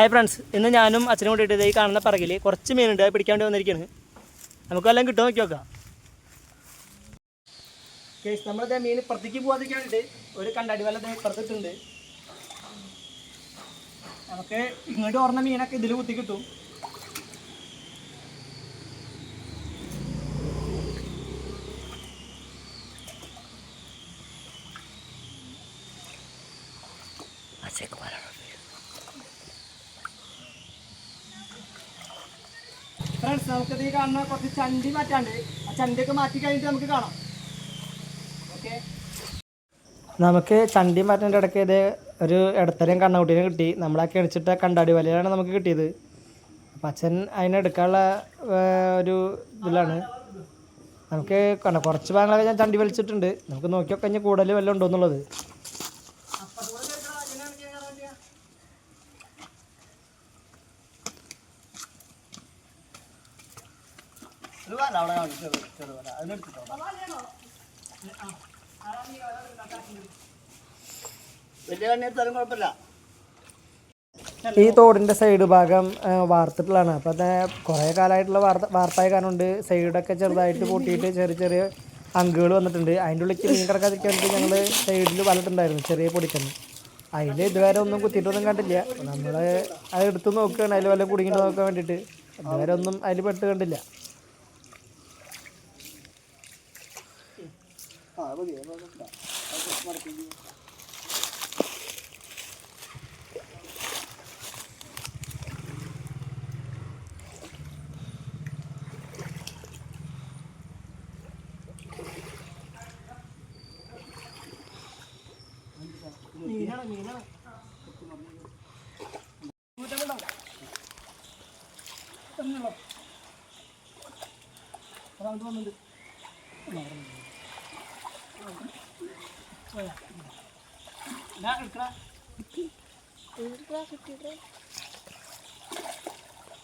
Hi friends ഇന്ന് ഞാനും അച്ഛനും കൂടിയിട്ട് ഈ കാണുന്ന പറകിൽ കുറച്ച് മീനുണ്ട്. അത് പിടിക്കാൻ വേണ്ടി വന്നിരിക്കുകയാണ് നമുക്ക് എല്ലാം നോക്കി നോക്കാം. കേസ് നമ്മളിത് മീൻ പുറത്തേക്ക് പോകാതിരിക്കാൻ വേണ്ടിയിട്ട് ഒരു കണ്ടാടി വല്ല പുറത്തിട്ടുണ്ട് നമുക്ക് ഇങ്ങോട്ട് ഓർന്ന മീനൊക്കെ ഇതിൽ കുത്തി കിട്ടും ഫ്രണ്ട്സ് നമുക്കിത് ഈ കാണുന്ന കുറച്ച് ചണ്ടി മാറ്റാണ്ട് ആ ചണ്ടിയൊക്കെ മാറ്റി കഴിഞ്ഞിട്ട് നമുക്ക് കാണാം. ഓക്കെ നമുക്ക് ചണ്ടി മാറ്റേണ്ട ഇടയ്ക്ക് ഇത് ഒരു ഇടത്തരം കണ്ണുകുട്ടീനെ കിട്ടി. നമ്മളാ കിണിച്ചിട്ട കണ്ടാടി വലയാണ് നമുക്ക് കിട്ടിയത്. അപ്പം അച്ഛൻ അതിനെടുക്കാനുള്ള ഒരു ഇതിലാണ്. നമുക്ക് കുറച്ച് ഭാഗങ്ങളൊക്കെ ഞാൻ ചണ്ടി വലിച്ചിട്ടുണ്ട്. നമുക്ക് നോക്കിയൊക്കെ കഴിഞ്ഞാൽ കൂടുതൽ വല്ലതും ഉണ്ടോ എന്നുള്ളത്. ഈ തോടിന്റെ സൈഡ് ഭാഗം വാർത്തിട്ടുള്ളതാണ്. അപ്പോൾ അത് കുറേ കാലമായിട്ടുള്ള വാർത്ത വാർത്തായ കാരണമുണ്ട്. സൈഡൊക്കെ ചെറുതായിട്ട് പൊട്ടിയിട്ട് ചെറിയ ചെറിയ അങ്കുകൾ വന്നിട്ടുണ്ട്. അതിന്റെ ഉള്ളിൽ മീൻ കിടക്കാതിരിക്കാൻ ഞങ്ങൾ സൈഡിൽ വലട്ടുണ്ടായിരുന്നു ചെറിയ പൊടിക്കന്ന്. അതിൽ ഇതുവരെ ഒന്നും കുത്തിയിട്ടൊന്നും കണ്ടില്ല. നമ്മൾ അത് എടുത്ത് നോക്കുകയാണ്. അതിൽ വല്ല കുടുങ്ങിയിട്ട് നോക്കാൻ വേണ്ടിയിട്ട്. ഇതുവരെ ഒന്നും അതിൽ പെട്ട് കണ്ടില്ല. ആ മതി മടക്കി. മീനാണ് മീനാണ് വന്നിട്ടുണ്ട് ഞാൻ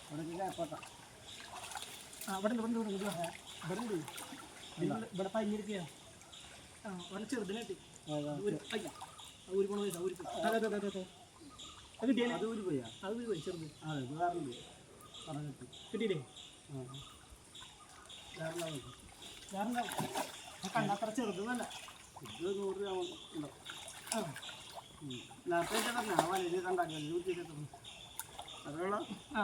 അവിടെ കേൾപ്പാട്ടാ. ആ ഇവിടെ ഇവിടെ ഇവിടെ പഞ്ഞിരിക്കുക ആ ഒരു ചെറുതിനെ കിട്ടി. ഒരു അയ്യ ആ ഊരി പോണ പൈസ പോയി അതെ അതെ അതെ അതെ. അത് കിട്ടിയാലേ അത് ഊരി പോയാ. അത് ഊരി പോയി ചെറുത്. അതെ വേറെ പറഞ്ഞു കിട്ടി. കിട്ടിയില്ലേ? ആ. വേറെ. വേറെ കണ്ണത്ര ചെറുതൊന്നല്ല ഇത് നൂറ് രൂപ ഉണ്ടാവും ആ. പറഞ്ഞ ആ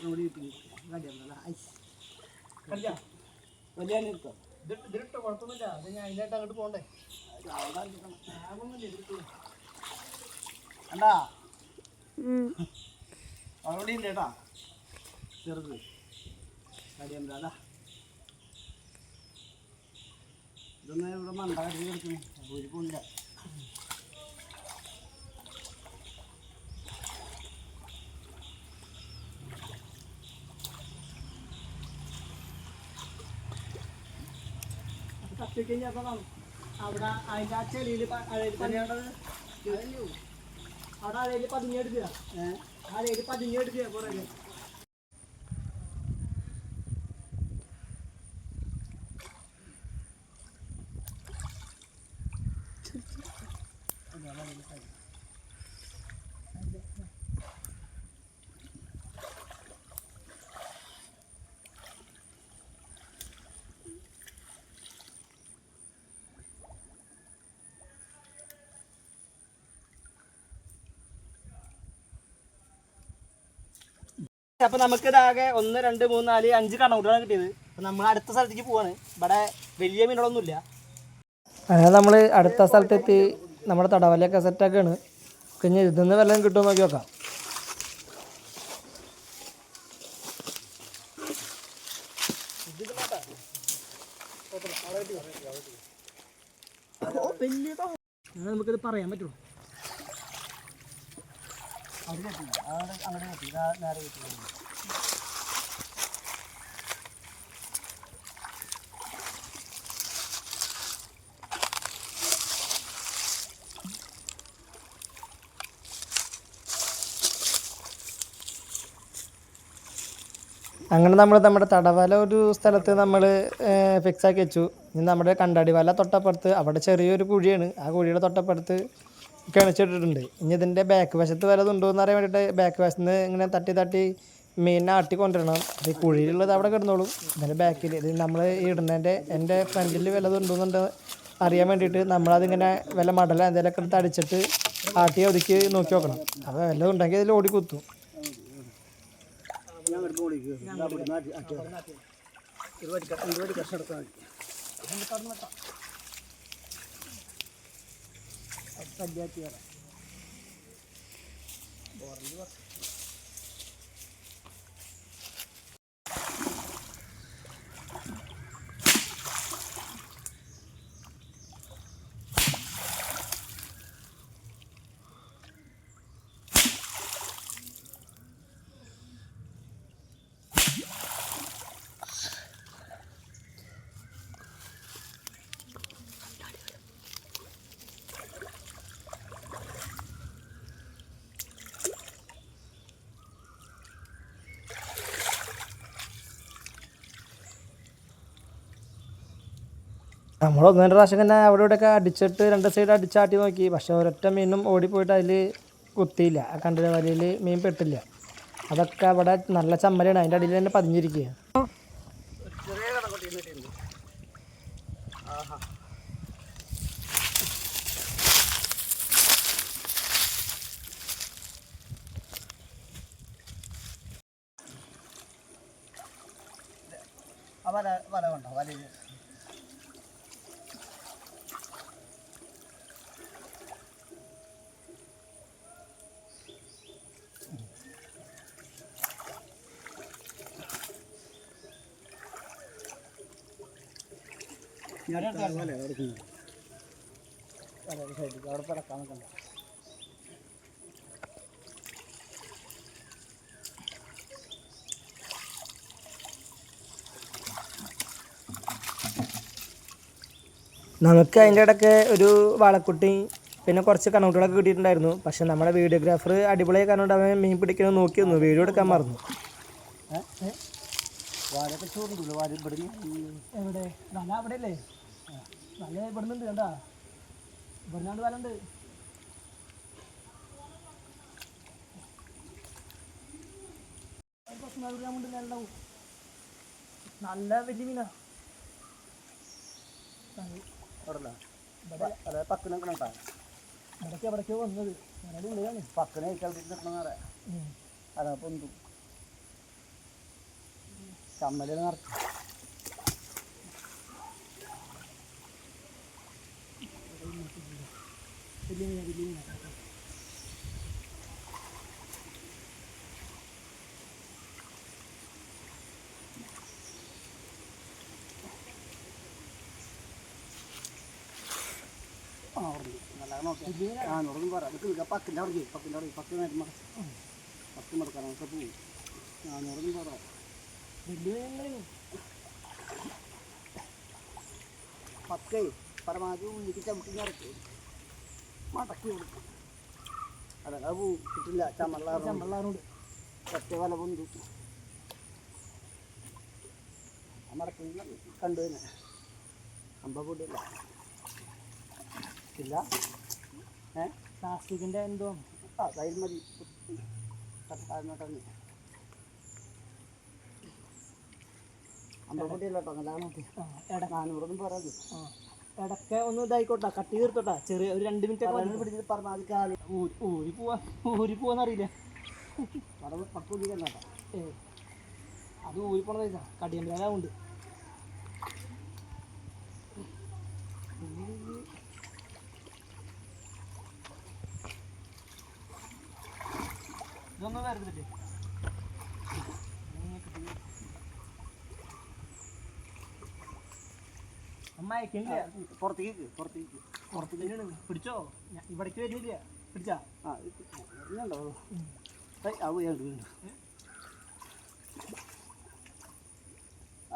അവിടെ ഇട്ടു. കടിയാണല്ലോ. ഐസ്. കടിച്ചാ വലിയ എടുത്തോ? ഇത് ഇതിട്ടോ കുഴപ്പമൊന്നുമില്ല. അത് ഞാൻ അതിനായിട്ട് അങ്ങോട്ട് പോകണ്ടേ? അത് അവിടെ ഉണ്ട് കേട്ടാ ചെറുത്. അതാ. ഇതൊന്നും ഇവിടെ മണ്ട കടി കിടക്കുന്നു ഒരു കൊണ്ട കഴിഞ്ഞാൽ കാണും അവിടെ അതിന്റെ ആ ചെളിയിൽ അഴയിൽ പതിഞ്ഞേണ്ടത് അവിടെ അഴയിൽ പതിഞ്ഞെടുക്കുക അഴയിൽ പതിഞ്ഞെടുക്കുക കുറേ. അപ്പൊ നമുക്ക് ഇതാകെ ഒന്ന് രണ്ട് മൂന്ന് നാല് അഞ്ച് കണക്കൂട്ടാണ് കിട്ടിയത്. അപ്പൊ നമ്മൾ അടുത്ത സ്ഥലത്തേക്ക് പോവാണ്. ഇവിടെ വലിയ മീനുകളൊന്നുമില്ല. അങ്ങനെ നമ്മൾ അടുത്ത സ്ഥലത്തെത്തി നമ്മുടെ തടവലയൊക്കെ സെറ്റാക്കാണ് പിന്നെ ഇതിന്ന് വല്ലതും കിട്ടുമോ നോക്കി നോക്കാം. നമുക്കിത് പറയാൻ പറ്റുമോ അങ്ങനെ നമ്മൾ നമ്മുടെ തടവല ഒരു സ്ഥലത്ത് നമ്മൾ ഫിക്സാക്കി വെച്ചു. ഇനി നമ്മുടെ കണ്ടാടി വല തൊട്ടപ്പുറത്ത് അവിടെ ചെറിയൊരു കുഴിയാണ്. ആ കുഴിയുടെ തൊട്ടപ്പുറത്ത് കിണച്ചിട്ടിട്ടുണ്ട്. ഇനി ഇതിന്റെ ബാക്ക് വശത്ത് വല്ലതും ഉണ്ടോ എന്ന് അറിയാൻ വേണ്ടിയിട്ട് ബാക്ക് വശത്ത് നിന്ന് ഇങ്ങനെ തട്ടി തട്ടി മീനിനെ ആട്ടി കൊണ്ടുവരണം. ഈ കുഴിയിലുള്ളത് അവിടെ കിടന്നോളും. ഇതിന്റെ ബാക്കിൽ ഇത് നമ്മൾ ഇടുന്നതിന്റെ എന്റെ ഫ്രണ്ടിൽ വല്ലതും ഉണ്ടോന്നുണ്ട് അറിയാൻ വേണ്ടിയിട്ട് നമ്മളതിങ്ങനെ വല്ല മടല എന്തെങ്കിലുമൊക്കെ എടുത്ത് അടിച്ചിട്ട് ആട്ടി ഒതുക്കി നോക്കി നോക്കണം. അപ്പോൾ വല്ലതും ഉണ്ടെങ്കിൽ അതിൽ ഓടി കുത്തും. വരി കഷ്ണം എടുത്താൽ മതി പഞ്ചായത്ത് നമ്മൾ ഒന്നും രണ്ട് പ്രാവശ്യം തന്നെ അവിടെ ഇവിടെയൊക്കെ അടിച്ചിട്ട് രണ്ട് സൈഡ് അടിച്ചാട്ടി നോക്കി. പക്ഷെ ഒരൊറ്റ മീനും ഓടിപ്പോയിട്ട് അതിൽ കുത്തിയില്ല. ആ കണ്ടില്ല വലയിൽ മീൻ പെട്ടില്ല. അതൊക്കെ അവിടെ നല്ല ചമ്മലാണ്. അതിന്റെ അടിയിൽ തന്നെ പതിഞ്ഞിരിക്കുക ചെറിയ കടകൊട്ടി കിട്ടിയിട്ടുണ്ട് ആഹാ ആ വല വല വേണ്ട വലയിൽ ഞാൻ വല എടുക്കുന്നു വല സൈഡിൽ നമുക്ക് അതിന്റെ ഇടയ്ക്ക് ഒരു വാളക്കുട്ടി പിന്നെ കുറച്ച് കണ്ണൂട്ടുകളൊക്കെ കിട്ടിയിട്ടുണ്ടായിരുന്നു. പക്ഷെ നമ്മുടെ വീഡിയോഗ്രാഫർ അടിപൊളിയായി കാരണം അവൻ മീൻ പിടിക്കണമെന്ന് നോക്കി വന്നു വീഡിയോ എടുക്കാൻ മറന്നു. വാഴ വാഴ ഇവിടെ അവിടെ അല്ലേ വല ഇവിടുന്നുണ്ട് കണ്ടാ. ഇവിടുന്നാണ്ട് വരണ്ട്. നല്ല വലിയ മീനാ. അവിടെ അല്ല പക്കനെ നിൽക്കണം ഇവിടേക്ക് എവിടേക്കോ വന്നത്. പക്കനെ പറയാം അതാ പൊന്തും ചമ്മലിൽ നിറച്ച് വലിയ വലിയ ആ ഉറങ്ങും പറ നിൽക്ക് നിൽക്കുക പക്കിന്റെ അവിടെ പക്കിന്റെ അവിടെ പക്ക് നേരം മറച്ച് പക്ക് മറക്കാൻ നമുക്ക് പോവും ആ ഉറങ്ങും പറ പക്കേ പരമാവധി ഉള്ളിക്ക് ചവിട്ടി നിറച്ച് മടക്കി കൊടുക്കും. അതൊക്കെ പൂ കിട്ടില്ല. ചമ്മള്ളാറുണ്ട് ചമ്പള്ളാറുണ്ട് ഒറ്റ വല പൊന്തു. ആ മടക്കി കണ്ടു തന്നെ. അമ്പ പൊടിയല്ല ഇല്ല. ഏ? പ്ലാസ്റ്റിക്കിന്റെ എന്തോ? ആ തൈര് മതി. താഴ്ന്നോട്ടെ അമ്പപ്പൊടിയല്ല കേട്ടോ. നല്ല നോക്കി ആ എട. നാനൂറൊന്നും പറയാതെ. ആ. ഇടയ്ക്ക് ഒന്ന് ഇതായിക്കോട്ടെ കട്ട് തീർത്തോട്ടെ ചെറിയ ഒരു രണ്ട് മിനിറ്റ് ഒക്കെ പിടിച്ചിട്ട് പറഞ്ഞാൽ അത് കാലി. ഊരി പോവാ ഊരി പോവാന്നറിയില്ല പക്കൂതി കേട്ടോ. ഏ അത് ഊരി പോണ പൈസ കടിയമ്പലാവുണ്ട് ഇതൊന്നും വരുന്നില്ലേ പുറത്തേക്ക് പുറത്തേക്ക്. പിടിച്ചോ? ഞാൻ ഇവിടേക്ക് വരുന്നില്ല. പിടിച്ചാ? ആ ഇന്നുണ്ടോ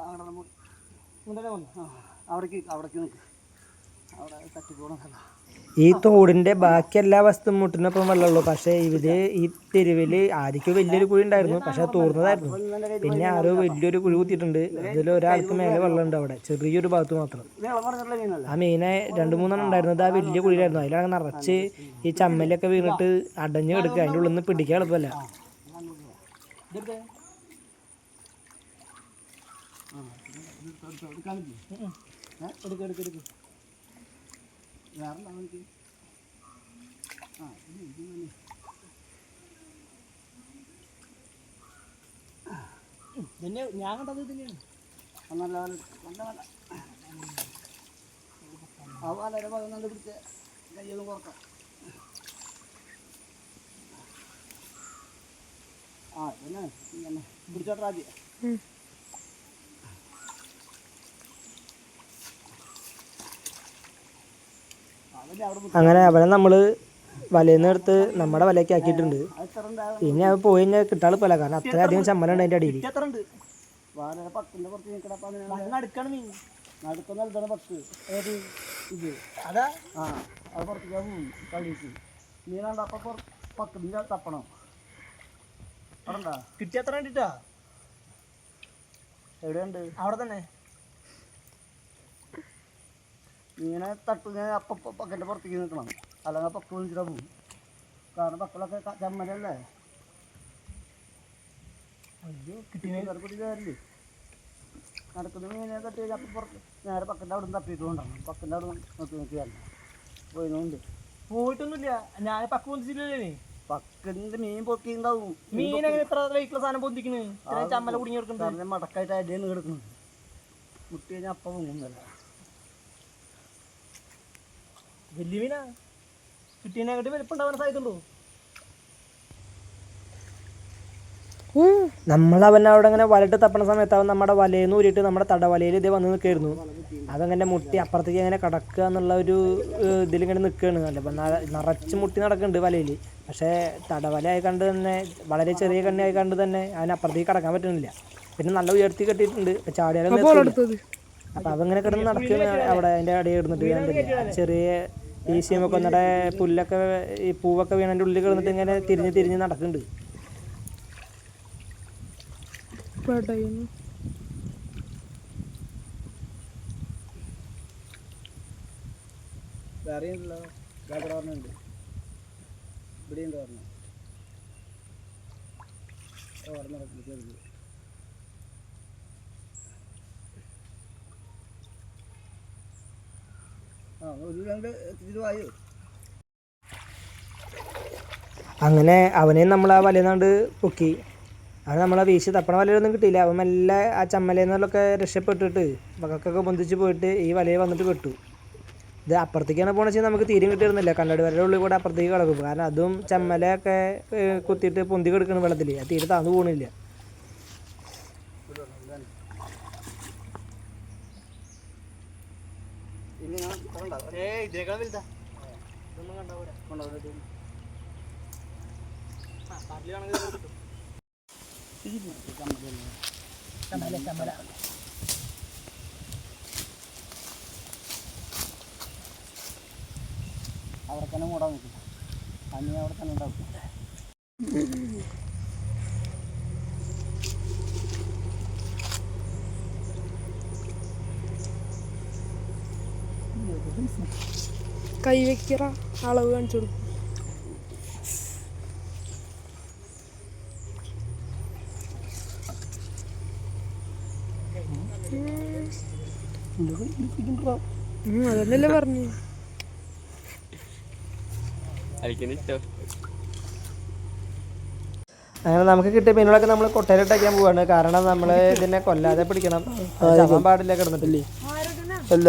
അവിടെ നമ്മൾ വന്നു? ആ അവിടേക്ക് അവിടേക്ക് നിൽക്ക് അവിടെ തട്ടിപ്പോണതല്ല. ഈ തോടിന്റെ ബാക്കി എല്ലാ വസ്തു മുട്ടിനൊപ്പം വെള്ളമുള്ളൂ. പക്ഷേ ഇവർ ഈ തെരുവിൽ ആദ്യം വലിയൊരു കുഴി ഉണ്ടായിരുന്നു. പക്ഷെ തോർന്നതായിരുന്നു. പിന്നെ ആരോ വലിയൊരു കുഴി കുത്തിയിട്ടുണ്ട്. അതിൽ ഒരാൾക്ക് മേലെ വെള്ളമുണ്ട് അവിടെ. ചെറിയൊരു ഭാഗത്ത് മാത്രം. ആ മീനെ രണ്ട് മൂന്നെണ്ണം ഉണ്ടായിരുന്നത് ആ വലിയ കുഴിയിലായിരുന്നു. അതിലാണ് നിറച്ച് ഈ ചമ്മലൊക്കെ വീണിട്ട് അടഞ്ഞു കിടക്കുക. അതിന്റെ ഉള്ളിൽ നിന്ന് പിടിക്കാൻ എളുപ്പമല്ല. എടുക്ക് എടുക്ക് എടുക്ക്. വേറെ എനിക്ക് ആ ഇത് ഇത് തന്നെ. ഞാൻ കണ്ടത് തന്നെയാണ് നല്ല നല്ല നല്ല. ആ കയ്യൊന്നും കുറക്കാം ആ പിന്നെ ഇങ്ങനെ പിടിച്ചോട്ടെ ആദ്യം അതല്ലേ അവിടെ മുട്ട- അങ്ങനെ അവനെ നമ്മൾ വലയിൽ നിന്ന് എടുത്ത് നമ്മുടെ വലയൊക്കെ ആക്കിയിട്ടുണ്ട്. പിന്നെ അത് പോയി കഴിഞ്ഞാൽ കിട്ടാൻ പോലെ കാരണം അത്രയധികം ചമ്മലുണ്ട് അതിന്റെ അടിയിൽ കിട്ടിയത്ര കണ്ടിട്ടാ? എവിടെയുണ്ട്? അവിടെ തന്നെ. മീനെ തട്ടു ഞാൻ അപ്പം പക്കന്റെ പുറത്തേക്ക് നിൽക്കണം. അല്ലെങ്കിൽ പക്ക വിളിച്ചിട്ട് പോകും കാരണം പക്കളൊക്കെ ചമ്മലല്ലേ? അയ്യോ കുട്ടി കയറില്ലേ? നടക്കുന്ന മീനെ തട്ടി അപ്പം പുറത്ത് നേരെ പക്കന്റെ അവിടെ നിന്ന് തപ്പിയിട്ട് കൊണ്ടാണ് പക്കന്റെ അവിടെ നോക്കി നോക്കിയല്ല പോയിട്ടുണ്ട് പോയിട്ടൊന്നുമില്ല. ഞാൻ പക്ക പൊന്തിച്ചില്ലേ പക്കന്റെ മീൻ പൊക്കിണ്ടാവും മീൻ എങ്ങനെ ഇത്ര വെയിറ്റുള്ള സാധനം പൊന്തിക്കുന്നത് ചമ്മല കുടുങ്ങി കിടക്കുന്നത് മടക്കായിട്ട് അടിയാണ് കിടക്കുന്നത് മുട്ടി കഴിഞ്ഞാൽ അപ്പം പൊങ്ങുന്നല്ല വലിയ മീനാ കിട്ടിയതിനെക്കാട്ടി വലിപ്പുണ്ടാവാൻ സാധ്യതയുണ്ടോ? നമ്മൾ അവൻ അവിടെ അങ്ങനെ വലട്ട് തപ്പണ സമയത്ത് അവൻ നമ്മുടെ വലയിൽ നിന്ന് ഊരിയിട്ട് നമ്മുടെ തടവലയിൽ ഇതേ വന്ന് നിൽക്കായിരുന്നു. അതങ്ങനെ മുട്ടി അപ്പുറത്തേക്ക് അങ്ങനെ കിടക്കുക എന്നുള്ള ഒരു ഇതിലിങ്ങനെ നിൽക്കുകയാണ്. അല്ല അപ്പം നിറച്ച് മുട്ടി നടക്കുന്നുണ്ട് വലയിൽ. പക്ഷേ തടവല ആയി കണ്ട് തന്നെ വളരെ ചെറിയ കണ്ണി ആയി കണ്ട് തന്നെ അവൻ അപ്പുറത്തേക്ക് കിടക്കാൻ പറ്റുന്നില്ല. പിന്നെ നല്ല ഉയർത്തി കെട്ടിയിട്ടുണ്ട്. ചാടിയാലും അപ്പം അവങ്ങനെ കിടന്ന് നടക്കുകയാണ് അവിടെ അതിന്റെ അടിയിൽ ഇടുന്നിട്ട് ചെറിയ ഈ ഒക്കെ ഒന്നടെ പുല്ലൊക്കെ ഈ പൂവൊക്കെ വീണതിന്റെ ഉള്ളിൽ കിടന്നിട്ട് ഇങ്ങനെ തിരിഞ്ഞ് തിരിഞ്ഞ് നടക്കുന്നുണ്ട് വേറെ ഉണ്ടല്ലോ വേറെ പറഞ്ഞുണ്ട് ഇവിടെ ഉണ്ട് പറഞ്ഞു ഓർമ്മ നടക്കില്ല ചെറുത് ആ അങ്ങനെ അവനെ നമ്മൾ ആ വലയെന്നാണ്ട് പൊക്കി. അവൻ നമ്മളെ വീശി തപ്പണ വലയൊന്നും കിട്ടിയില്ല. അവൻ മെല്ലെ ആ ചമ്മലേന്നൊക്കെ രക്ഷപ്പെട്ടിട്ട് മകൾക്കൊക്കെ പൊന്തിച്ച് പോയിട്ട് ഈ വലയിൽ വന്നിട്ട് പെട്ടു ഇത് അപ്പുറത്തേക്കാണ് വെച്ചാൽ നമുക്ക് തീരെ കിട്ടിയിരുന്നില്ല. കണ്ണാടി വരയുടെ ഉള്ളിൽ കൂടെ അപ്പുറത്തേക്ക് കിടക്കും. കാരണം അതും ചമ്മലയൊക്കെ ഏഹ്, കുത്തിയിട്ട് പൊന്തി കിടക്കണം വെള്ളത്തിൽ ആ തീരെ താന്നു പോകണില്ല ഇനി കൂടാൻ വലുതാ കൊണ്ടുവന്നിട്ട് ചമ്മല ചമ്മല അവിടെ തന്നെ മൂടാൻ നിൽക്കും അനി അവിടെ തന്നെ ഉണ്ടാവും. കൈ വെക്കറ അളവ് കാണിച്ചു കൊടുക്കും. അതന്നല്ലേ പറഞ്ഞു. അങ്ങനെ നമുക്ക് കിട്ടിയ മീനുകളൊക്കെ നമ്മൾ കൊട്ടയിലിട്ടയ്ക്കാൻ പോവാണ്. കാരണം നമ്മൾ ഇതിനെ കൊല്ലാതെ പിടിക്കണം. ചാവാൻ പാടില്ല കിടന്നിട്ടില്ലേ? അല്ല.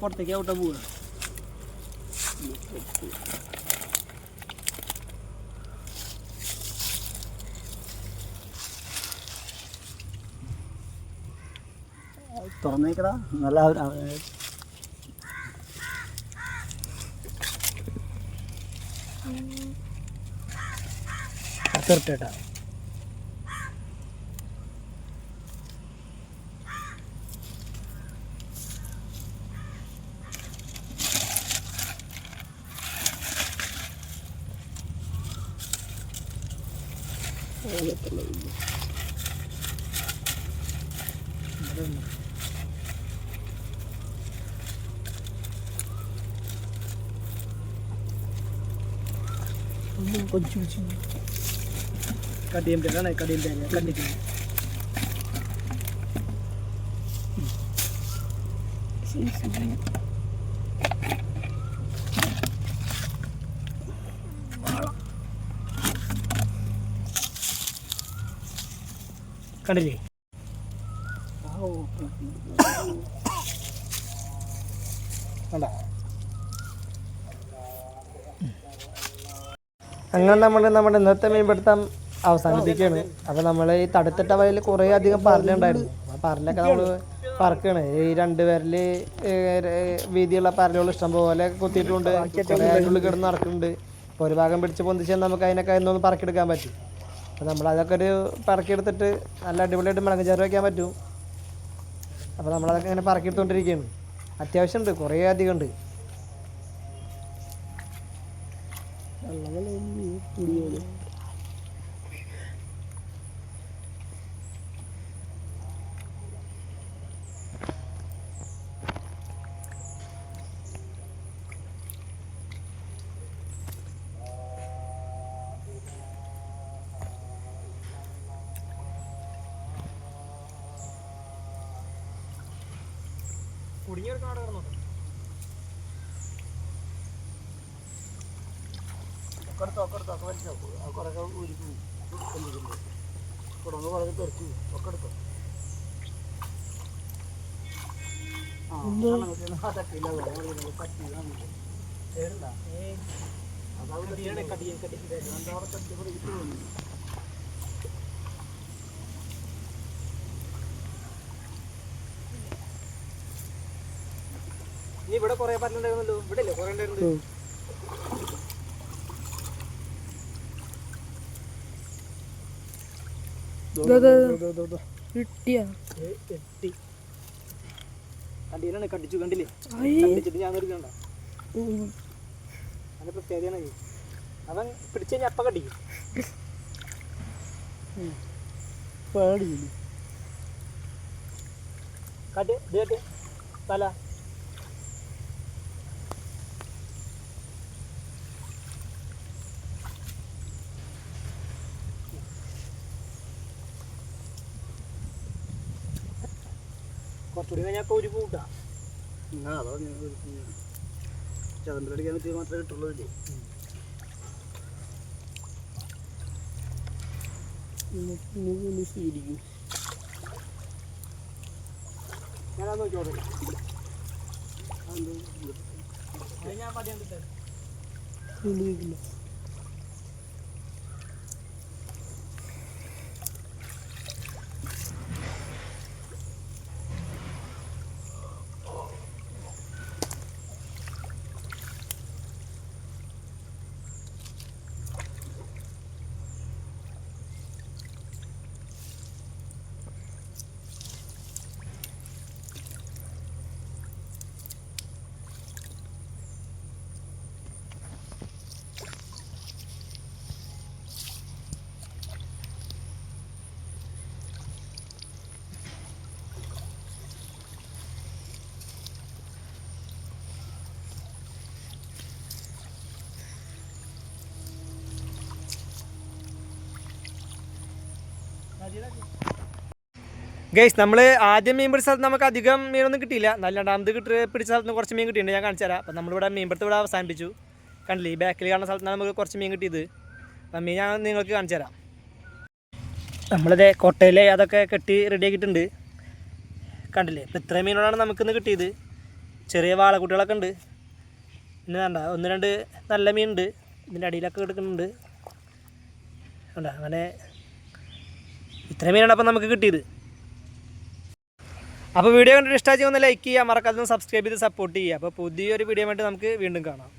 അതിന്റെ പുറത്തേക്ക് ഔട്ടാ പോവുക തുറന്നേക്കടാ നല്ല ആ- ആ- തീർച്ചയായിട്ടാ കൊച്ചു കൊച്ചു കടിയും പേരാണ് കടിയും പേര് കണ്ടിട്ട് കണ്ടില്ലേ? കണ്ടാ? അങ്ങനെ നമ്മൾ നമ്മുടെ ഇന്നത്തെ മീൻപിടുത്തം അവസാനിപ്പിക്കുകയാണ്. അപ്പോൾ നമ്മൾ ഈ തടുത്തിട്ട വയലിൽ കുറേ അധികം പറഞ്ഞുണ്ടായിരുന്നു ആ പരലൊക്കെ നമ്മൾ പറക്കുകയാണ് ഈ രണ്ട് പേരിൽ വീതിയുള്ള പരലുകൾ ഇഷ്ടം പോലെ കുത്തിയിട്ടുണ്ട്. കിടന്ന് നടക്കുന്നുണ്ട്. ഒരു ഭാഗം പിടിച്ച് പൊന്തിച്ചാൽ നമുക്ക് അതിനൊക്കെ ഇന്നൊന്ന് പറക്കിയെടുക്കാൻ പറ്റും. അപ്പോൾ നമ്മൾ അതൊക്കെ ഒരു പറക്കിയെടുത്തിട്ട് നല്ല അടിപൊളിയായിട്ട് മിളക് ചേർ വയ്ക്കാൻ പറ്റും. അപ്പോൾ നമ്മളതൊക്കെ ഇങ്ങനെ പറക്കിയെടുത്തുകൊണ്ടിരിക്കുകയാണ് അത്യാവശ്യമുണ്ട് കുറേ അധികം ഉണ്ട് ഒക്കെ കാട് ഒക്കെ എടുത്തോ ഒക്കെ വലിച്ചോ. കുറേയൊക്കെ കൊണ്ടിരിക്കുന്നുണ്ട് കുടന്ന് കുറേ തെറിച്ചു ഒക്കെ എടുത്തോ. പറ്റിയതാണ് ഏടുണ്ടാ അതവിടെ കട്ടി ഇവിടെ ഇട്ട് വന്നു നീ ഇവിടെ കുറേ പരലുണ്ടായിരുന്നല്ലോ ഇവിടെ ഇല്ലേ കുറേ ഉണ്ടായിരുന്നു കണ്ടിയിലാണ് കടിച്ചു കണ്ടില്ലേ? കടിച്ചിട്ട് ഞാൻ നിർക്കണ്ട അതിന്റെ പ്രത്യേകതയാണ് അവൻ പിടിച്ചു കഴിഞ്ഞാൽ അപ്പ കടിക്കും. പേടിയില്ല? കാട്ട്. തല. കുറച്ചുകൂടി കഴിഞ്ഞാൽ ഒരു കൂട്ടാ. ആ അതോ ചതമ്പലടിക്കാൻ പറ്റിയത് മാത്രമേ കിട്ടുള്ളൂ ഇല്ലേ ശീലിക്കും ഞാനത് നോക്കിയോട്ടെ ഞാൻ മതി കണ്ടിട്ട് ഗൈസ് നമ്മൾ ആദ്യം മീൻ പിടിച്ച സ്ഥലത്ത് നമുക്ക് അധികം മീനൊന്നും കിട്ടിയില്ല. നല്ല രണ്ടാമത് കിട്ടി പിടിച്ച സ്ഥലത്ത് കുറച്ച് മീൻ കിട്ടിയിട്ടുണ്ട്. ഞാൻ കാണിച്ചു തരാം. അപ്പം നമ്മളിവിടെ മീൻ പിടുത്തം ഇവിടെ അവസാനിപ്പിച്ചു. കണ്ടില്ലേ ഈ ബാക്കിൽ കാണുന്ന സ്ഥലത്താണ് നമുക്ക് കുറച്ച് മീൻ കിട്ടിയത്. അപ്പം മീൻ ഞാൻ നിങ്ങൾക്ക് കാണിച്ചു തരാം. നമ്മളിത് കൊട്ടയിൽ അതൊക്കെ കെട്ടി റെഡിയാക്കിയിട്ടുണ്ട് കണ്ടില്ലേ ഇപ്പം ഇത്രയും മീനോടാണ് നമുക്കിന്ന് കിട്ടിയത്. ചെറിയ വാളക്കുട്ടികളൊക്കെ ഉണ്ട്. പിന്നെ വേണ്ട ഒന്ന് രണ്ട് നല്ല മീനുണ്ട്. ഇതിന്റെ അടിയിലൊക്കെ കിടക്കുന്നുണ്ട്. വേണ്ട അങ്ങനെ ഇത്രയും മീനാണ് അപ്പം നമുക്ക് കിട്ടിയത്. അപ്പോൾ വീഡിയോ കണ്ടിട്ട് ഇഷ്ടമായി ഒന്ന് ലൈക്ക് ചെയ്യുക. മറക്കാതെ സബ്സ്ക്രൈബ് ചെയ്ത് സപ്പോർട്ട് ചെയ്യുക. അപ്പോൾ പുതിയൊരു വീഡിയോ വേണ്ടി നമുക്ക് വീണ്ടും കാണാം.